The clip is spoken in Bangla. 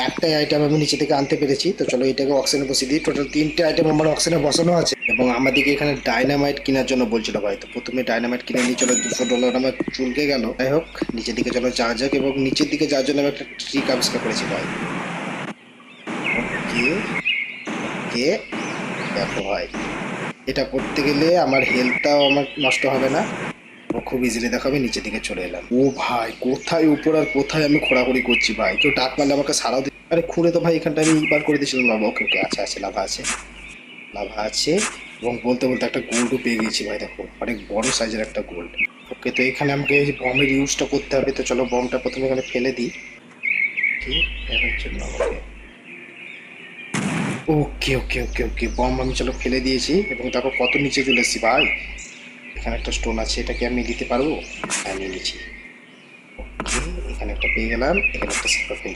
একটাই আইটেম আমি নিচে থেকে আনতে পেরেছি, তো চলো এটাকে অক্সিজেনে বসিয়ে দিই। টোটাল তিনটে আইটেম আমার অক্সিজেনে বসানো আছে। এবং আমাদেরকে এখানে ডাইনামাইট কেনার জন্য বলছিল ভাই। তো প্রথমে ডাইনামাইট কিনে নিয়ে চলো, দুশো ডলার আমার চুলকে গেল। যাই হোক, নিচের দিকে চলো যা যাক এবং নিচের দিকে যাওয়ার জন্য আমি একটা ট্রিক আবিষ্কার করেছি ভাই। ওকে দেখো ভাই। এটা করতে গেলে আমার হেলথটাও আমার নষ্ট হবে না। ও খুব ইজিলি দেখো আমি নিচের দিকে চলে এলাম। ও ভাই, কোথায় উপর আর কোথায় আমি খোঁড়াখুড়ি করছি ভাই? কেউ ডাক মারলে আমাকে সারাও আরে খুঁড়ে তো ভাই, এখানটা আমি বার করে দিয়েছিলাম। লাভা ওকে ওকে আচ্ছা আছে, লাভা আছে। লাভা আছে এবং বলতে বলতে একটা গোল্ডও পেয়ে গেছি ভাই, দেখো, অনেক বড় সাইজের একটা গোল্ড ওকে, তো এখানে আমাকে এই বমের ইউজটা করতে হবে, তো চলো বমটা প্রথমে এখানে ফেলে দিই। ওকে ওকে ওকে ওকে, বম আমি চলো ফেলে দিয়েছি এবং দেখো কত নিচে চলে এসেছি ভাই। এখানে একটা স্টোন আছে এটা কি আমি দিতে পারব? আমি নিয়েছি নিচ্ছি। এখানে একটা পেয়ে গেলাম, এখানে একটা সিপার পেয়ে